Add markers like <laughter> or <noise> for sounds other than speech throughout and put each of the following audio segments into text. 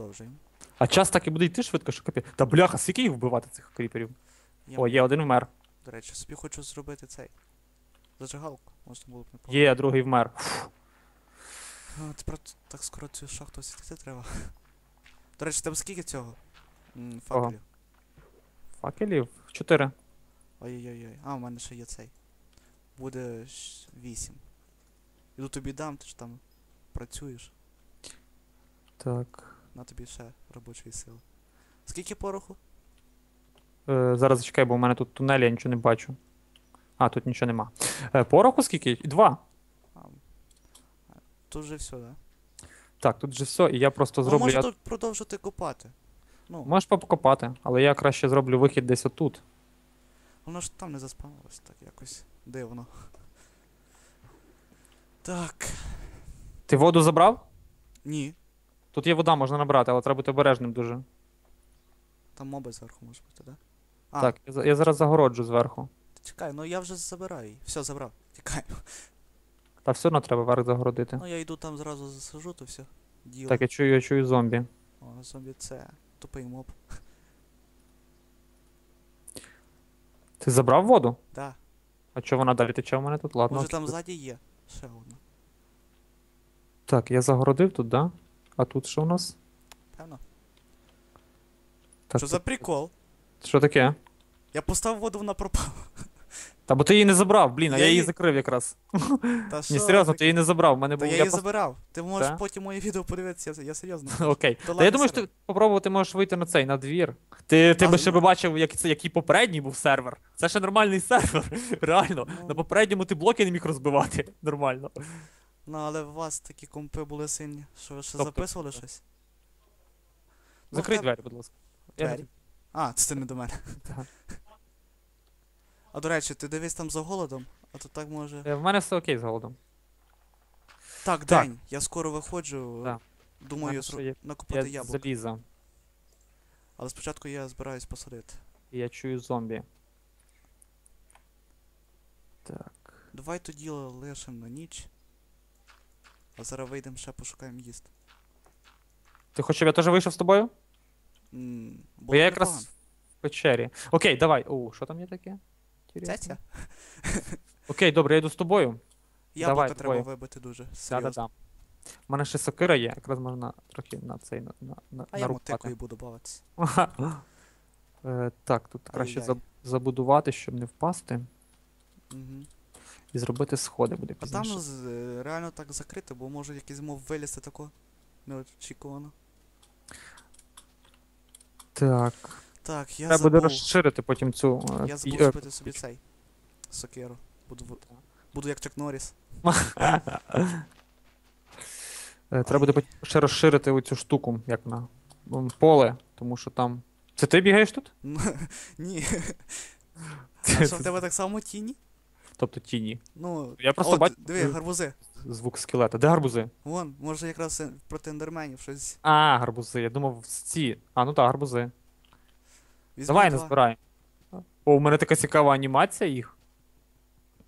Продовжуємо. А час так і буде йти швидко, що капі. Та бляха, скільки їх вбивати цих кріперів? Я, О, є один вмер. До речі, собі хочу зробити цей. Зажигалку. Можна було б не Є, другий вмер. А, тепер так скоро цю шахту освітити треба. <laughs> До речі, тебе скільки цього? М? Факелів. Факелів? Чотири. Ой-ой-ой. А, у мене ще є цей. Буде щ- вісім. Іду тобі дам, ти ж там працюєш. Так. На тобі ще робочої сили. Скільки пороху? Е, зараз чекай, бо в мене тут тунель, я нічого не бачу. А, тут нічого нема. Е, пороху скільки? Два. А, тут вже все, да? Так, тут же все, і я просто Ну, зроблю. може Я... тут продовжити копати. Ну, Можеш покопати, але я краще зроблю вихід десь отут. воно ж там не заспавнилось так якось дивно. Так. Ти воду забрав? Ні. Тут є вода, можна набрати, але треба бути обережним дуже. Там моби зверху може бути, да? А, Так, я, за- я зараз загороджу зверху. чекай, ну я вже забираю її. Все, забрав. Тікай. Та все одно треба верх загородити. Ну я йду там зразу засажу, то все. Діло. Так, я чую, я чую зомбі. О, зомбі це тупий моб. Ти забрав воду? Да. А чого вона далі тече в мене тут? Ладно. Може окей. там ззаді є. Ще одна. Так, я загородив тут, да? А тут що у нас? Певно. Так, Що за прикол? що таке? Я поставив воду, вона пропала. Та бо ти її не забрав, блін, а Я я її її- закрив якраз. Та Ні, що серйозно, таке? ти її не забрав. В мене Та був. я я її пос- забирав. Ти можеш Та? потім моє відео подивитися, я, я серйозно. Окей. То Та я ладно, думаю, що сервер. ти попробувати можеш вийти на цей, на двір. Ти, ти би ще би бачив, як це, який попередній був сервер. Це ще нормальний <laughs> сервер. Реально. Ну. На попередньому ти блоки не міг розбивати. Нормально. Ну, але у вас такі компи були сильні, що ви ще Тобто- записували щось? Ну, Закрий в двері, будь ласка. Я Двері? А, це ти не до мене. А до речі, ти дивись там за голодом, а то так може. Е, В мене все окей з голодом. Так, так. день. Я скоро виходжу. Да. Думаю, мене я ще є- накупити Я яблук. заліза. Але спочатку я збираюсь посадити. І я чую зомбі. Так. Давай тоді лишимо на ніч. А зараз вийдемо ще пошукаємо їсти. Ти хочеш, щоб я теж вийшов з тобою? М, Бо було я б якраз в печері. Окей, давай. О, що там є таке? Інтересно. Цяця? Окей, добре, я йду з тобою. Яблука Давай, треба двоє. вибити дуже. Серйозно. Да-да-да. У мене ще сокира є, якраз можна трохи на цей на, на, на, А я нарубати. мотикою буду бавитися. <laughs> Е, так, тут краще Ай-яй. заб- забудувати, щоб не впасти. Угу. І зробити сходи буде А там з- е, реально так закрито, бо може якийсь мов вилізти тако. Неочікувано. Так. Так, я Треба буде забув. розширити потім цю. е, Я забув е, купити собі цей. Сокиру. Буду, в- буду як Чак Норріс. <laughs> е, Треба буде потім ще розширити оцю штуку, як на м, поле, тому що там. Це ти бігаєш тут? <laughs> Ні. <laughs> А що в тебе так само тіні? Тобто тіні. Ну, Я просто от, бачу диви, гарбузи. звук скелета. Де гарбузи? Вон, може якраз е, проти ендерменів щось. А, гарбузи. Я думав, ці. А, ну так, гарбузи. Візьми Давай, два. збирай. О, у мене така цікава анімація їх.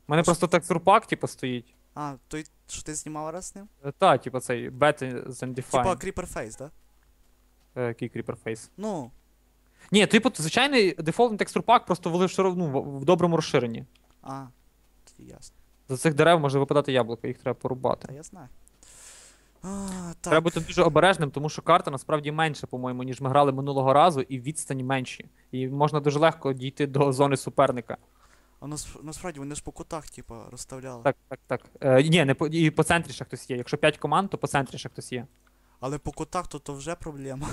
У мене просто текстурпак, типу, стоїть. А, той, що ти знімав раз з ним? Е, Та, типу, цей Better than Типа Define. Creeper Face, да? Е, Який Creeper Face. Ну, Ні, типу, звичайний дефолтний текстурпак, просто в, широ- ну, в, в доброму розширенні. а, ясно. За цих дерев може випадати яблуко, їх треба Та порубати. я знаю. А, так. Треба бути дуже обережним, тому що карта насправді менша, по-моєму, ніж ми грали минулого разу, і відстані менші. І можна дуже легко дійти до зони суперника. А нас, насправді вони ж по кутах, типа, розставляли. Так, так, так. Е, ні, не по, і по центрі ще хтось є. Якщо 5 команд, то по центрі ще хтось є. Але по кутах то, то вже проблема.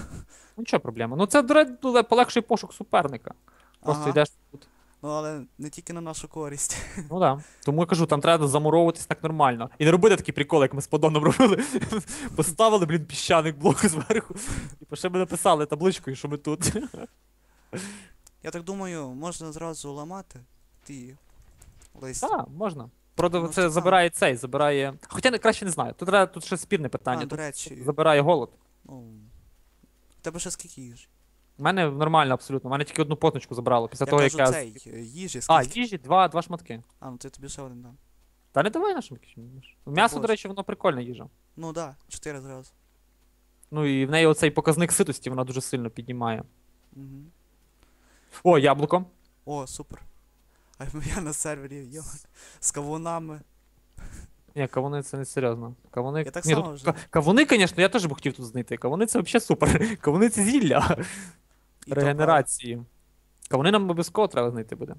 Ну, нічого проблема. Ну це, до речі, ну, полегший пошук суперника. Просто Ага. йдеш тут. Ну але не тільки на нашу користь. <laughs> Ну так. Да. Тому я кажу, там треба замуровуватись так нормально. І не робити такий прикол, як ми з подоном робили. <laughs> Поставили, блін, піщаник блок зверху. І ще ми написали табличкою, що ми тут. <laughs> Я так думаю, можна зразу ламати ті листя. Так, можна. Правда, Ну, це цікаво. забирає цей, забирає. Хоча краще не знаю. Тут треба тут ще спірне питання. А, до Тут речі. Забирає голод. Ну, тебе ще скільки їжі? У мене нормально абсолютно. У мене тільки одну поточку забрало. Після Я того, кажу, як я. цей, е, їжі А, скільки? їжі, два, два шматки. А, ну ти тобі ще один дам. Та не давай нашим кишеням. М'ясо, до речі, воно прикольна їжа. Ну да, чотири зразу. Ну і в неї оцей показник ситості вона дуже сильно піднімає. Угу. О, яблуко. О, супер. А я на сервері, йо, з кавунами. Ні, кавуни це не серйозно. Кавуни. Я так Ні, само тут вже. ка- Кавуни, звісно, я теж би хотів тут знайти. Кавуни це взагалі супер. <laughs> Кавуни це зілля І регенерації. Кавуни нам обов'язково треба знайти буде.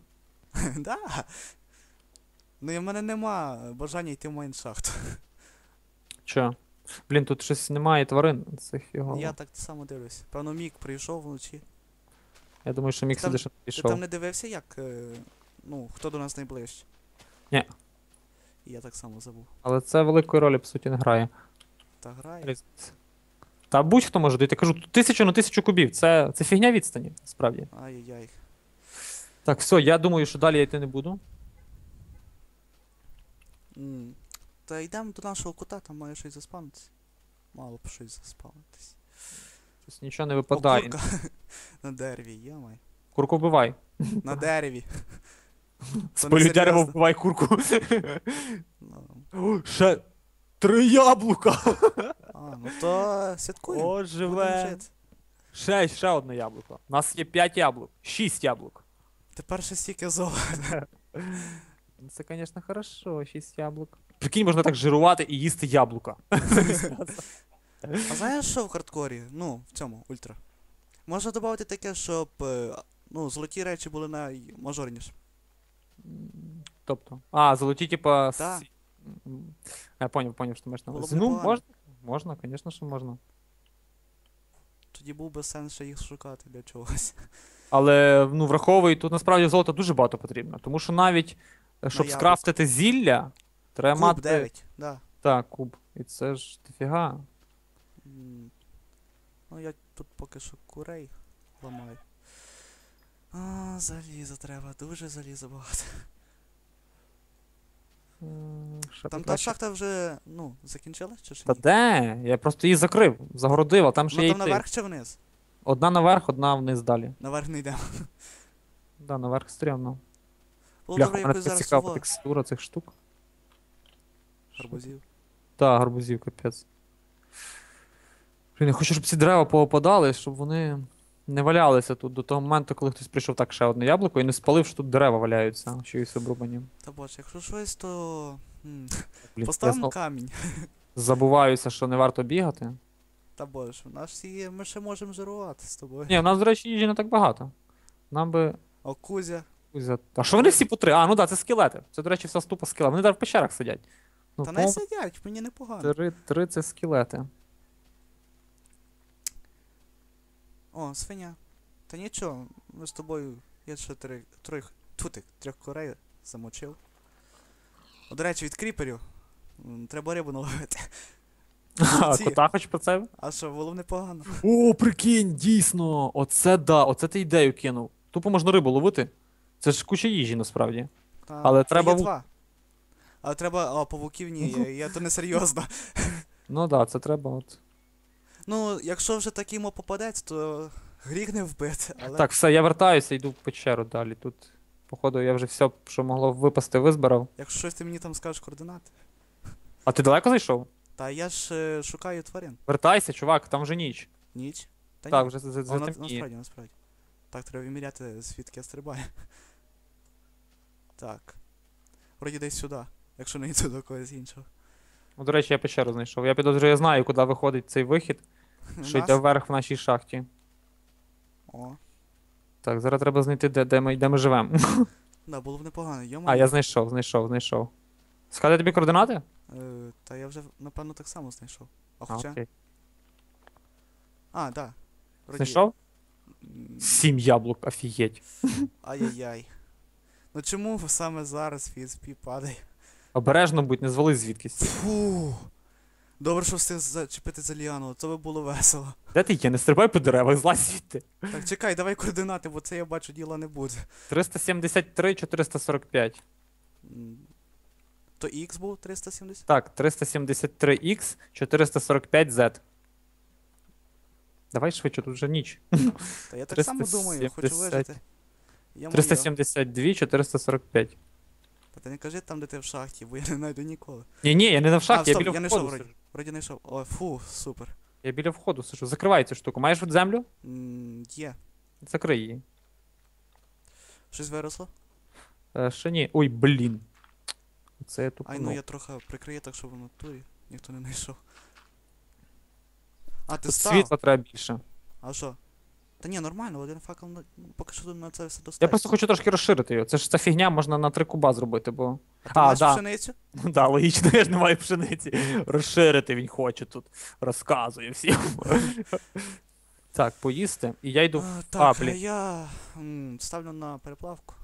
<laughs> Да. Ну і в мене нема бажання йти в майншахт. Що? Блін, тут щось немає тварин. Цих його. Я так само дивлюсь. Певно, мік прийшов вночі. Я думаю, що мік сюди ще Ти пішов. там не дивився, як. е, Ну, хто до нас найближче? Ні. І я так само забув. Але це великої ролі, по суті, не грає. Та грає. Різниця. Та будь-хто може дійти. Кажу, тисячу на тисячу кубів. Це, це фігня відстані, справді. Ай-яй-яй. Так, все, я думаю, що далі я йти не буду. М. Та йдемо до нашого кута, там має щось заспавнитися. Мало б щось заспавнитись. Щось нічого не О, випадає. курка. <laughs> На дереві, йомай. Курку вбивай. На дереві. Спалю дерево, вбивай курку. Ну, <gasps> Ще три яблука. <laughs> А, ну то святкуємо. О, живе. Ще, ще одне яблуко. У нас є 5 яблук. 6 яблук. Тепер ще стільки золота. Ну, Це, звісно, хорошо, 6 яблук. Прикинь, можна так жирувати і їсти яблука. А знаєш, що в хардкорі? Ну, в цьому, ультра. Можна додати таке, щоб е, ну, золоті речі були наймажорніші. Тобто. А, золоті, типа. Да. с- Я поняв, поняв, що ти маєш на увазі. Ну, можна. Можна, звісно, що можна. Тоді був би сенс ще їх шукати для чогось. Але ну, враховуй, тут насправді золота дуже багато потрібно. Тому що навіть, е, щоб яблук. скрафтити зілля, треба Куб мати. 9, да. Так, куб. І це ж дофіга. М. Ну я тут поки що курей ламаю. А, заліза треба, дуже заліза багато. Ще Там та шахта вже, ну, закінчилась чи ж Та де? Я просто її закрив, загородив, а там ще Ну є там йти. наверх чи вниз? Одна наверх, одна вниз далі. Наверх не йдемо. Да, наверх стрімно. Було Бляха, добре мене якось така зараз цікава цього текстура цих штук. гарбузів. Та, гарбузів, капець. Блін, я хочу, щоб ці дерева поопадали, щоб вони не валялися тут до того моменту, коли хтось прийшов так ще одне яблуко і не спалив, що тут дерева валяються, що із обрубані. Та боже, якщо щось, то. <laughs> Блін, Поставимо камінь. <laughs> забуваюся, що не варто бігати. Та боже, у нас є, ми ще можемо жирувати з тобою. Ні, у нас, до речі, їжі не так багато. Нам би. О, Кузя. Кузя- А що вони всі по три? А, ну так, це скелети. Це, до речі, вся ступа скелет. Вони навіть в пещерах сидять. Ну, Та по-моєму, не сидять, мені непогано. три, три це скелети. О, свиня. Та нічого, ми з тобою. Я ще три, трьох, тутик, трьох корей замочив. О, до речі, від кріперів. Треба рибу наловити. <laughs> А, Ці. кота хоч про це? А що, було б непогано. О, прикинь, дійсно! Оце да, оце ти ідею кинув. Тупо можна рибу ловити. Це ж куча їжі насправді. Та, Але треба Є ву- два. Але треба. О, павуків ні, <laughs> я, я то не серйозно. Ну да, це треба от. Ну, якщо вже такий мо попадеться, то гріх не вбити. Але... Так, все, я вертаюся, йду в печеру далі. Тут, походу, я вже все, що могло випасти, визбирав. Якщо щось ти мені там скажеш координати. А ти далеко зайшов? Та я ж е, шукаю тварин. Вертайся, чувак, там вже ніч. Ніч. Та так, ні. вже за- за- О, на, затемніє. насправді, насправді. Так, треба виміряти, звідки я стрибаю. <laughs> Так. Вроді десь сюди, якщо не йду до когось іншого. Ну, до речі, я печеру знайшов. Я підозрюю, я знаю, куди виходить цей вихід, що Нас? йде вверх в нашій шахті. О, Так, зараз треба знайти, де, де, ми, де ми живемо. да, було б непогано. Йома. А, я знайшов, знайшов, знайшов. Сказати тобі координати? Е, та я вже, напевно, так само знайшов. А А, хоча. окей. А, да. Вроді- Знайшов? М, Сім яблук, офігеть. Ай-яй-яй. Ну чому саме зараз PSP падає? Обережно будь, не звали звідкись. Фу. Добре, що встиг зачепити за ліану, це би було весело. Де ти є? Не стрибай по деревах, злазь звідти. Так, чекай, давай координати, бо це я бачу діла не буде. 373, 445. То X був 370? Так, 373X, 445Z. Давай швидше, тут вже ніч. Та я так само думаю, хочу вижити. Я 372, 445. Та ти не кажи там, де ти в шахті, бо я не знайду ніколи. Ні, ні, я не на а, шахті, я стоп, біля я не входу йшов вроді. сиджу. Вроді не йшов. О, фу, супер. Я біля входу сижу. Закривай цю штуку. Маєш от землю? М, Є. Закрий її. Щось виросло? Е, ще ні. Ой, блін. Це я тупо. Ай, ну я трохи прикрию так, щоб в натурі ніхто не знайшов. А, ти Тут став? світла треба більше. А що? Та ні, нормально, один факел на... поки що на це все Я просто хочу трошки розширити його. Це ж ця фігня можна на три куба зробити, бо. А ти А, маєш да. пшеницю? Ну <laughs> да, логічно, я ж не маю пшениці. Розширити він хоче тут. Розказує всім. <laughs> Так, поїсти. І я йду. в- А, так, блін. я м, ставлю на переплавку.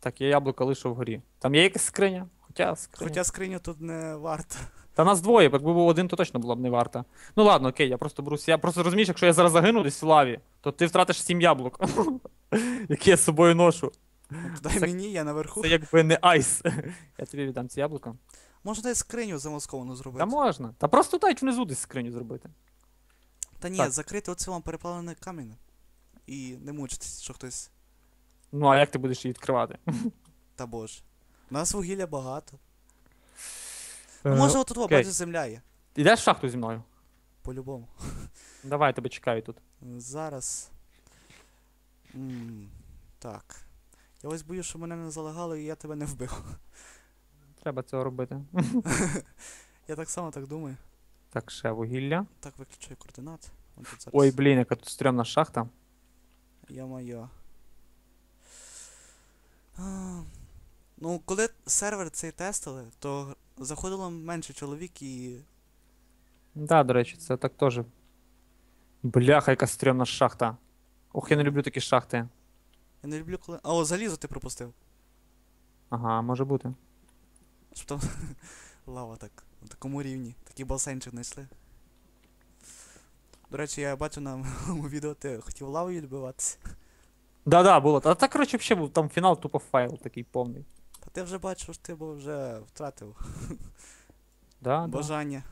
Так, я яблуко лишу вгорі. Там є якась скриня? Хоча скриня. Хоча скриню тут не варто. Та нас двоє, якби був один, то точно було б не варто. Ну ладно, окей, я просто беру. с- Я просто розумієш, якщо я зараз загину десь в лаві, то ти втратиш сім яблук, <laughs> які я з собою ношу. Ну, Дай мені, я наверху. Це якби не айс. Я тобі віддам ці яблука. Можна десь скриню замасковану зробити. Та можна. Та просто дай внизу десь скриню зробити. Та ні, Так. закрити оцілом переплавлений камінь. І не мучитись, що хтось. Ну а як ти будеш її відкривати? Та боже. У нас вугілля багато. Ну, може отут, окей. бачиш, земля є. Ідеш в шахту зі мною? По-любому. Давай, я тебе чекаю тут. Зараз. М, Так. Я ось боюсь, що мене не залагало і я тебе не вбив. Треба цього робити. Я так само так думаю. Так, ще вугілля. Так, виключаю координат. Вон тут зараз. Ой, блін, яка тут стрьомна шахта. Я моя. А, Ну, коли сервер цей тестили, то заходило менше чоловік і. Да, до речі, це так теж. Бляха, яка стрьомна шахта. Ох, я не люблю такі шахти. Я не люблю коли. А, о, залізо ти пропустив. Ага, може бути. Щоб там <laughs> лава так. На такому рівні. Такий басейнчик знайшли. До речі, я бачу на моєму відео, ти хотів лавою відбиватися. Да-да, було. Та так, коротше, взагалі був там фінал тупо файл такий повний. Та ти вже бачив, що ти бо вже втратив <laughs> Да, да. бажання.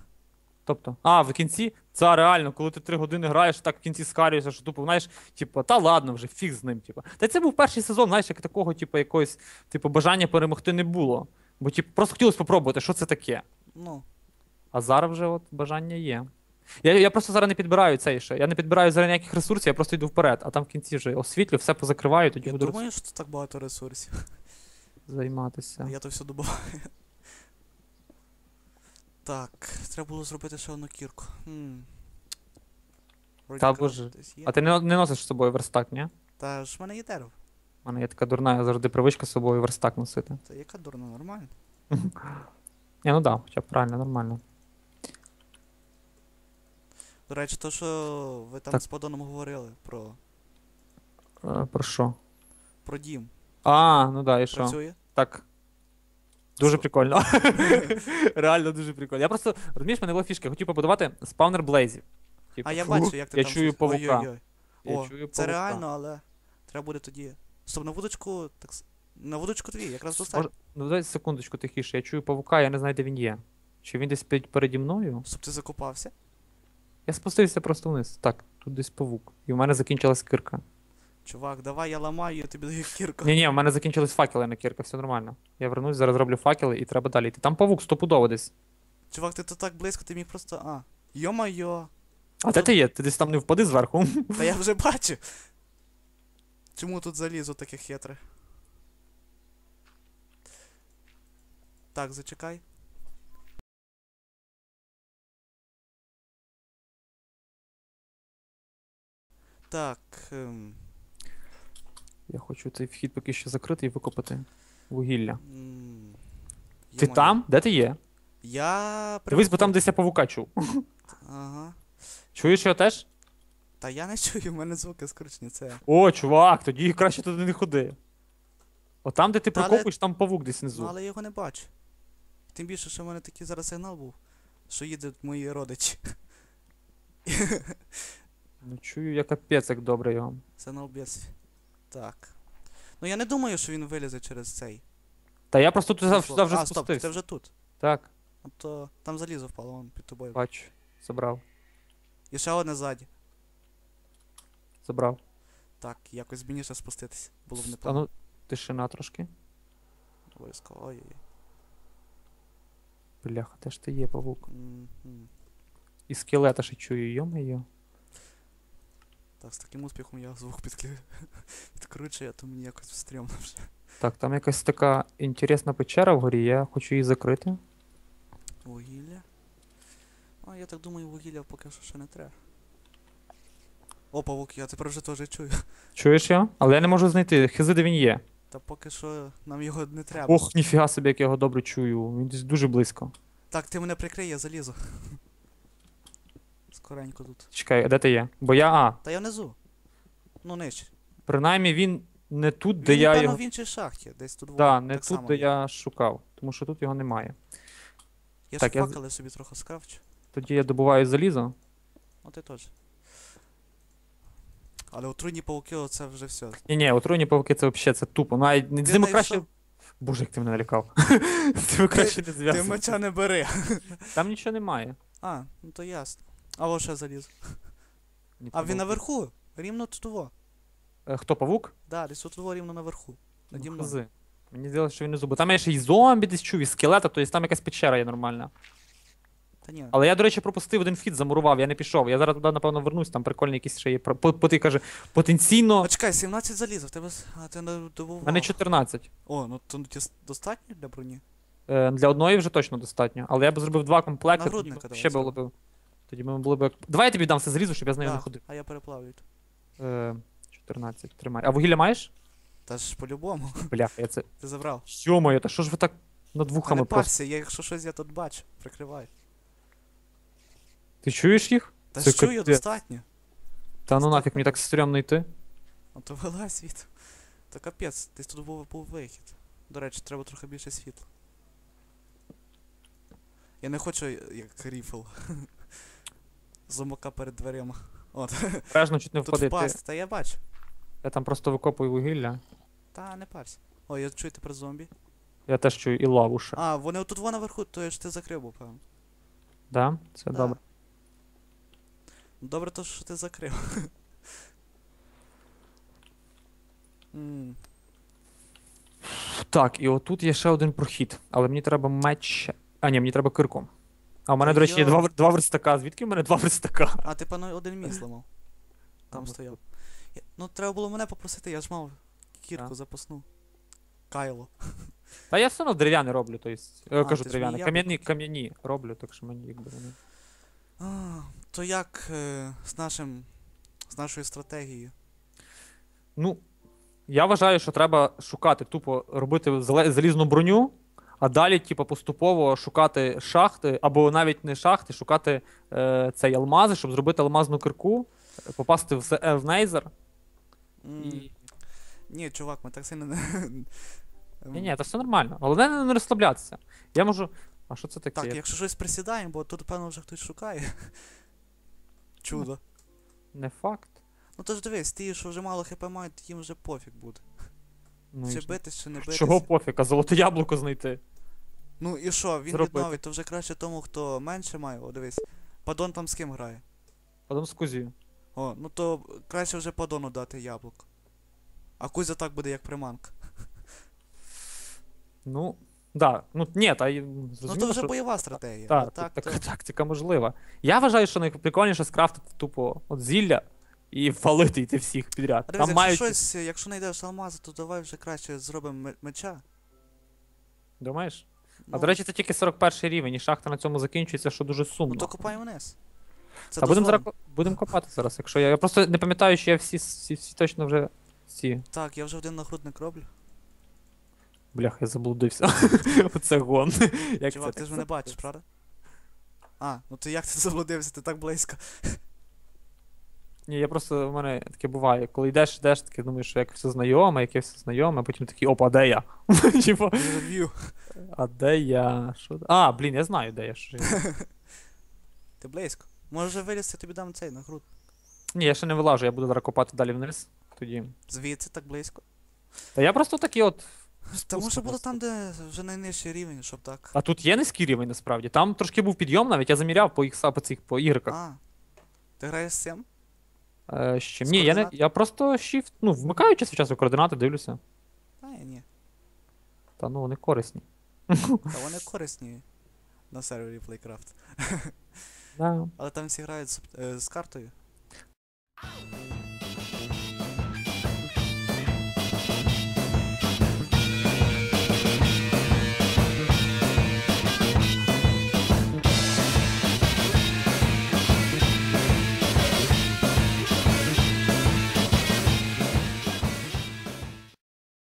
Тобто. А, в кінці, це реально, коли ти три години граєш, так в кінці скарюєшся, що тупо, знаєш, типу, та ладно, вже фіг з ним, типу. Та це був перший сезон, знаєш, як такого, типу, якогось, типу, бажання перемогти не було. Бо, типу, просто хотілося спробувати, що це таке. Ну, А зараз вже от бажання є. Я, я просто зараз не підбираю цей ще. Я не підбираю зараз ніяких ресурсів, я просто йду вперед, а там в кінці вже освітлю, все позакриваю, тоді я буду думаю, що тут так багато ресурсів. Займатися. Я то все добуваю. Так, треба було зробити ще одну кірку. Хм. Та боже. А ти не, не носиш з собою верстак, ні? Та ж в мене є дерево. У мене є така дурна, я завжди привичка з собою верстак носити. Та яка дурна, нормально. <laughs> Ні, ну да, хоча б правильно, нормально. До речі, то, що ви там Так. з Падоном говорили про, Е, про що? про дім. А, ну да, і що? Працює? Так. Дуже Що? прикольно. <laughs> Реально дуже прикольно. Я просто, розумієш, в мене була фішка, я хотів побудувати спавнер блейзів. Типу, А я фу, бачу, як ти я там. чую щось- павука. Ой-ой-ой. Я О, чую це павука. реально, але треба буде тоді. Стоп, на вудочку, так. с- На вудочку дві, якраз Може- достатньо. Ну дай секундочку тихіше, я чую павука, я не знаю, де він є. Чи він десь пе- переді мною? Щоб ти закопався. Я спустився просто вниз. Так, тут десь павук. І в мене закінчилась кирка. Чувак, давай я ламаю, я тобі даю кірку. Ні, ні, в мене закінчились факели на кірка, все нормально. Я вернусь, зараз зроблю факели і треба далі йти. Там павук стопудово десь. Чувак, ти тут так близько, ти міг просто. А. Йо-майо. А де ти є? Ти десь там не впади зверху. <laughs> Та я вже бачу. Чому тут залізо таке хитре? Так, зачекай. Так. Ем, Я хочу цей вхід поки що закрити і викопати вугілля. м, Ти йо-моє. там? Де ти є? Я Дивись, бо там десь я павука чув. Ага. Чуєш його теж? Та я не чую, в мене звуки скручені, це. О, чувак, тоді краще туди не ходи. От там, де ти Та але- прокопуєш, там павук десь Ну, внизу. але я його не бачу. Тим більше, що в мене такий зараз сигнал був, що їдуть мої родичі. Ну чую, я капець, як добре його. Сигнал без. Так. Ну я не думаю, що він вилізе через цей. Та я просто Флот. сюди вже а, стоп, спустився. це вже тут. Так, А то там залізо впало, вон під тобою. бачу. Забрав. І ще одне ззаді. Забрав. Так, якось більніше спуститись. Було б А непогано. ну, тишина трошки. Обов'язково. Ой-ой. Бляха, де ж ти є, павук? Мгм. І скелета ще чую, йо-моє. Так, з таким успіхом я звук підклю... підкручую, <laughs> а то мені якось стрьомно вже. Так, там якась така інтересна печера вгорі, я хочу її закрити. Вугілля. А, я так думаю, вугілля поки що ще не треба. О, павук, я тепер вже теж чую. Чуєш його? Але я не можу знайти, хизи, де він є. Та поки що нам його не треба. Ох, ніфіга собі, як я його добре чую. Він десь дуже близько. Так, ти мене прикрий, я залізу. Скоренько тут. Чекай, а де ти є? Бо я. А, Та я внизу. Ну нижче. принаймні він не тут, де Він, я напевно, його. в іншій шахті, десь тут Да, не так тут, само де я шукав. Тому що тут його немає. Я так, ж я з- факели собі трохи скрафчу. Тоді я добуваю залізо. О, ти теж. Але отруйні пауки, оце вже все. Ні, ні, отруйні павуки це взагалі це тупо. Навіть з ними краще. знайшов? Боже, як ти мене налякав. <laughs> Ти краще не Ти зв'язуй. меча не бери. Там нічого немає. А, ну то ясно. А во ще заліз. <laughs> Ні, А він наверху. Рівно тут во. Е, Хто павук? Да, десь тут во рівно наверху. Наді Ну, мною. хази. Мені здалося, що він внизу. Бо там я ще й зомбі десь чув, і скелета, тобто там якась печера є нормальна. Та ні. Але я, до речі, пропустив один вхід, замурував, я не пішов. Я зараз туди, напевно, вернусь, там прикольний якийсь ще є. про- По, по, ти каже, потенційно. А чекай, 17 заліза, в тебе. с- А ти не У добував. мене 14. О, ну то ті с- достатньо для броні? Е, для одної вже точно достатньо. Але я б зробив два комплекти, Нагрудника давай ще було б. Тоді ми були б. Давай я тобі дам все зрізу, щоб я з нею не ходив. а я переплавлю. Е, 14, тримай. А вугілля маєш? Та ж по-любому. <laughs> Бляха, я це. Ти забрав. Йо-моє, та що ж ви так над вухами не просто. парся, я якщо щось я тут бачу, прикривай. Ти чуєш їх? Та Це я капець. достатньо? Та ну нафіг, мені так стрьомно йти. А то вилазь світ. Та капець, десь тут був, був вихід. До речі, треба трохи більше світла. Я не хочу як ріфл. <laughs> Зомака перед дверима. От, Бережно чуть не тут входити. впасти, та я бачу. Я там просто викопую вугілля. Та не парся. Ой, я чую тепер зомбі. Я теж чую і лаву ще. А, вони отут во наверху, то я ж ти закрив, був, певно. Да? Це Да. добре. Добре то, що ти закрив. М, Так, і отут є ще один прохід, але мені треба меч. А, ні, мені треба кирку. А в мене, до речі, є Йо. два, два верстака. Звідки в мене два верстака? А ти певно один мій зламав. Там стояв. Я- Ну, треба було мене попросити, я ж мав кірку Так. запасну. Кайло. <laughs> Та я все одно дерев'яне роблю, тобто. Я А, кажу ти ж дерев'яне. мені Кам'яні, яблуко кам'яні роблю, так що мені якби вони. А, то як е, з нашим. з нашою стратегією? Ну, я вважаю, що треба шукати, тупо робити зале- залізну броню, а далі, типу, поступово шукати шахти, або навіть не шахти, шукати е, цей алмази, щоб зробити алмазну кирку, попасти в, е, в нейзер. М, І... Ні, чувак, ми так сильно не. <laughs> Ні, ні, це все нормально. Головне не, не розслаблятися. Я можу. А що це таке? Так, якщо щось присідаємо, бо тут, певно, вже хтось шукає. Чудо. Не факт. Ну то ж дивись, ті, що вже мало хп мають, їм вже пофіг буде. Ну, Чи і... битись, чи не битись. Чого пофіг, а золоте яблуко знайти. Ну і що, він Зробити. відновить, то вже краще тому, хто менше має, о, дивись. Падон там з ким грає? Потім з кузію. О, ну то краще вже падону дати яблуко. А Кузя так буде як приманка. Ну, да. Ну, ні, та й Ну зрозуміло, то вже що... бойова стратегія. а Так, так, так, то... така тактика можлива. Я вважаю, що найприкольніше скрафтити тупо от зілля і валити йти всіх підряд. А дивись, Там якщо мають. щось, якщо знайдеш алмази, то давай вже краще зробимо ме- меча. Думаєш? А Ну, до речі, це тільки 41 рівень, і шахта на цьому закінчується, що дуже сумно. Ну то копаємо вниз. Це Та будемо дозволено. зараз будемо копати зараз, якщо я. Я просто не пам'ятаю, що я всі, всі, всі точно вже. Всі. Так, я вже один нагрудник роблю. Блях, я заблудився. <laughs> Оце гон. Як Чувак, це ти ж мене бачиш, правда? А, ну ти як ти заблудився, ти так близько. Ні, я просто в мене таке буває. Коли йдеш, йдеш, таке думаєш, що як все знайоме, яке все знайоме, а потім такий, опа, де я? <laughs> Типа, а де я? Що? А, блін, я знаю, де я. Що. <laughs> Ти близько. Може вилізти, тобі дам цей нагруд. Ні, я ще не вилажу, я буду зараз копати далі вниз. Тоді. Звідси так близько. Та я просто такий от. Та може було там, де вже найнижчий рівень, щоб так. А тут є низький рівень насправді. Там трошки був підйом навіть, я заміряв по ікса, по цих по ігреках. А. Ти граєш з цим? Е, ще. Ні, я не. Я просто shift, ну, вмикаю час від часу координати, дивлюся. А, ні, ні. Та ну вони корисні. Та вони корисні на сервері Playcraft. Да. Але там всі грають з, е, з картою.